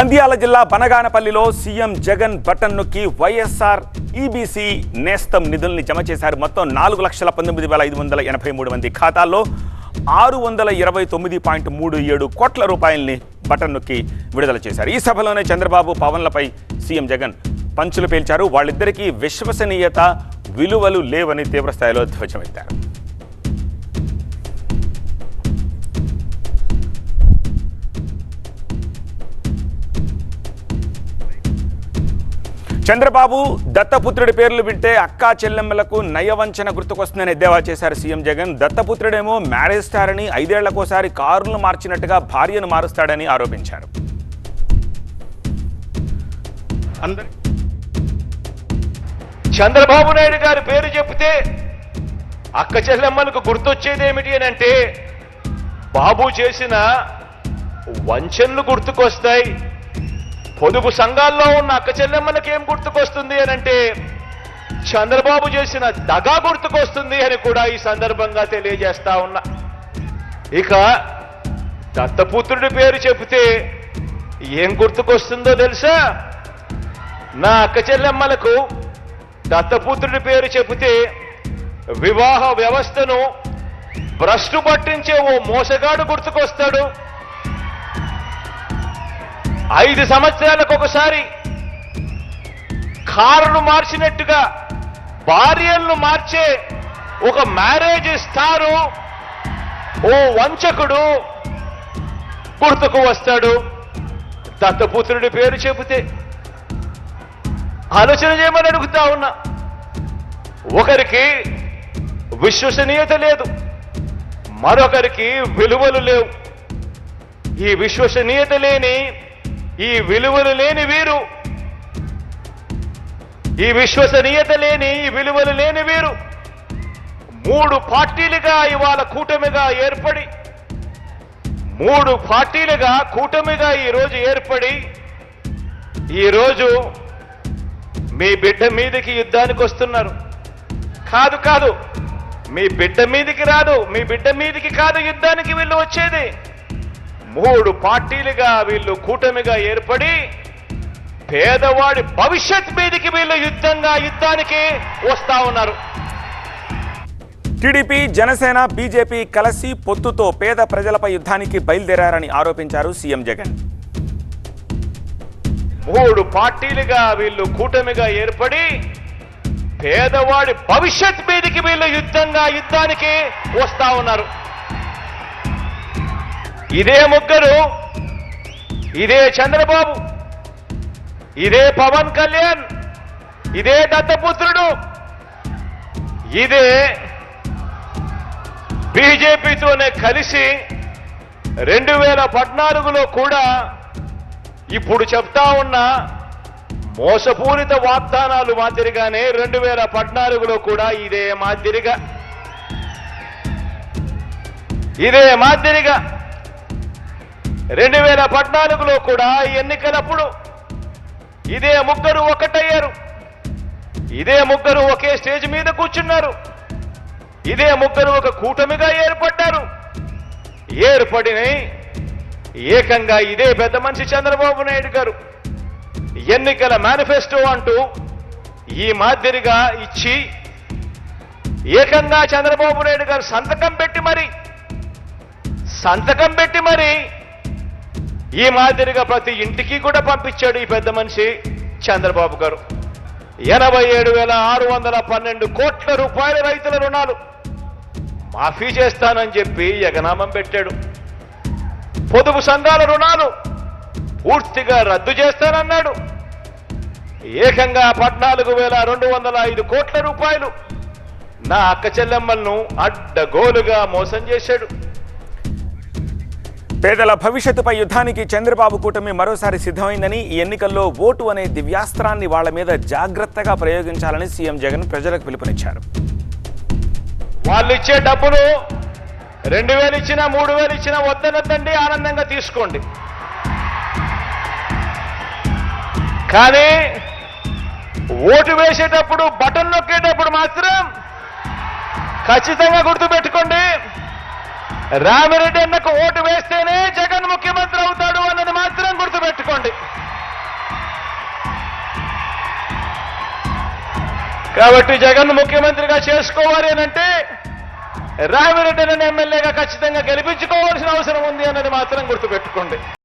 నంద్యాల జిల్లా బనగానపల్లిలో CM Jagan button నొక్కి YSR EBC నేస్తం నిధుల్ని జమ చేశారు. మొత్తం నాలుగు లక్షల పంతొమ్మిది వేల ఐదు వందల ఎనభై మూడు మంది ఖాతాల్లో ఆరు వందల ఇరవై తొమ్మిది పాయింట్ మూడు ఏడు కోట్ల రూపాయల్ని బటన్ నొక్కి విడుదల చేశారు. ఈ సభలోనే చంద్రబాబు పవన్లపై సీఎం జగన్ పంచులు పేల్చారు. వాళ్ళిద్దరికీ విశ్వసనీయత విలువలు లేవని తీవ్రస్థాయిలో ధ్వజమెత్తారు. చంద్రబాబు దత్తపుత్రుడి పేర్లు వింటే అక్కా చెల్లెమ్మలకు నయవంచన గుర్తుకొస్తుందని ఎద్దేవా చేశారు సీఎం జగన్. దత్తపుత్రుడేమో మ్యారేజ్ స్టార్ అని ఐదేళ్ళకోసారి కారులు మార్చినట్టుగా భార్యను మారుస్తాడని ఆరోపించారు. చంద్రబాబు నాయుడు గారి పేరు చెప్తే అక్క చెల్లెమ్మలకు గుర్తొచ్చేది ఏమిటి అని అంటే బాబు చేసిన వంచనలు గుర్తుకొస్తాయి. పొదుపు సంఘాల్లో ఉన్న అక్క చెల్లెమ్మలకు ఏం గుర్తుకొస్తుంది అని అంటే చంద్రబాబు చేసిన దగా గుర్తుకొస్తుంది అని కూడా ఈ సందర్భంగా తెలియజేస్తా ఉన్నా. ఇక దత్తపుత్రుడి పేరు చెబితే ఏం గుర్తుకొస్తుందో తెలుసా? నా అక్క చెల్లెమ్మలకు దత్తపుత్రుడి పేరు చెబితే వివాహ వ్యవస్థను భ్రష్టు పట్టించే ఓ మోసగాడు గుర్తుకొస్తాడు. ఐదు సంవత్సరాలకు ఒకసారి కారును మార్చినట్టుగా భార్యలను మార్చే ఒక మ్యారేజ్ స్టారు ఓ వంచకుడు గుర్తుకు వస్తాడు. దత్తపుత్రుడి పేరు చెబితే ఆలోచన చేయమని అడుగుతా ఉన్నా. ఒకరికి విశ్వసనీయత లేదు మరొకరికి విలువలు లేవు. ఈ విశ్వసనీయత లేని ఈ విలువలు లేని వీరు. ఈ విశ్వసనీయత లేని ఈ విలువలు లేని వీరు. మూడు పార్టీలుగా ఇవాళ కూటమిగా ఏర్పడి మూడు పార్టీలుగా కూటమిగా ఈరోజు ఏర్పడి ఈరోజు మీ బిడ్డ మీదకి యుద్ధానికి వస్తున్నారు. కాదు కాదు మీ బిడ్డ మీదకి రాదు మీ బిడ్డ మీదకి కాదు యుద్ధానికి వీళ్ళు వచ్చేది. మూడు పార్టీలుగా వీళ్ళు కూటమిగా ఏర్పడి పేదవాడి భవిష్యత్ మీదకి వీళ్ళు యుద్ధంగా యుద్ధానికి వస్తా ఉన్నారు. టీడీపీ జనసేన బీజేపీ కలిసి పొత్తుతో పేద ప్రజలపై యుద్ధానికి బయలుదేరారని ఆరోపించారు సీఎం జగన్. మూడు పార్టీలుగా వీళ్ళు కూటమిగా ఏర్పడి పేదవాడి భవిష్యత్ మీదకి వీళ్ళు యుద్ధంగా యుద్ధానికి వస్తా ఉన్నారు. ఇదే ముగ్గురు ఇదే చంద్రబాబు ఇదే పవన్ కళ్యాణ్ ఇదే దత్తపుత్రుడు ఇదే బీజేపీతోనే కలిసి రెండు వేల పద్నాలుగులో కూడా ఇప్పుడు చెప్తా ఉన్న మోసపూరిత వాగ్దానాలు మాదిరిగానే రెండు వేల పద్నాలుగులో కూడా ఇదే మాదిరిగా ఇదే మాదిరిగా రెండు వేల పద్నాలుగులో కూడా ఎన్నికలప్పుడు ఇదే ముగ్గురు ఒకటయ్యారు. ఇదే ముగ్గురు ఒకే స్టేజ్ మీద కూర్చున్నారు. ఇదే ముగ్గురు ఒక కూటమిగా ఏర్పడ్డారు. ఏర్పడిన ఏకంగా ఇదే పెద్ద మనిషి చంద్రబాబు నాయుడు గారు. ఎన్నికల మేనిఫెస్టో అంటూ ఈ మాదిరిగా ఇచ్చి ఏకంగా చంద్రబాబు నాయుడు గారు సంతకం పెట్టి మరి సంతకం పెట్టి మరి ఈ మాదిరిగా ప్రతి ఇంటికి కూడా పంపించాడు ఈ పెద్ద మనిషి చంద్రబాబు గారు. ఎనభై ఏడు వేల ఆరు వందల పన్నెండు కోట్ల రూపాయల రైతుల రుణాలు. మాఫీ చేస్తానని చెప్పి ఎగనామం పెట్టాడు. పొదుపు సంఘాల రుణాలు పూర్తిగా రద్దు చేస్తానన్నాడు. ఏకంగా పద్నాలుగు వేల రెండు వందల ఐదు కోట్ల రూపాయలు నా అక్క చెల్లెమ్మలను అడ్డగోలుగా మోసం చేశాడు. పేదల భవిష్యత్తుపై యుద్ధానికి చంద్రబాబు కూటమి మరోసారి సిద్ధమైందని ఈ ఎన్నికల్లో ఓటు అనే దివ్యాస్త్రాన్ని వాళ్ళ మీద జాగ్రత్తగా ప్రయోగించాలని సీఎం జగన్ ప్రజలకు పిలుపునిచ్చారు. వాళ్ళు ఇచ్చే డబ్బులు రెండు వేలు ఇచ్చినా మూడు వేలు ఇచ్చినా వద్దనొద్దండి ఆనందంగా తీసుకోండి. కానీ ఓటు వేసేటప్పుడు బటన్ నొక్కేటప్పుడు మాత్రం ఖచ్చితంగా గుర్తుపెట్టుకోండి. రామిరెడ్డి అన్నకు ఓటు వేస్తేనే జగన్ ముఖ్యమంత్రి అవుతాడు అన్నది మాత్రం గుర్తుపెట్టుకోండి. కాబట్టి జగన్ ముఖ్యమంత్రిగా చేసుకోవాలి అంటే రామిరెడ్డి అనే ఎమ్మెల్యేగా ఖచ్చితంగా గెలిపించుకోవాల్సిన అవసరం ఉంది అన్నది మాత్రం గుర్తుపెట్టుకోండి.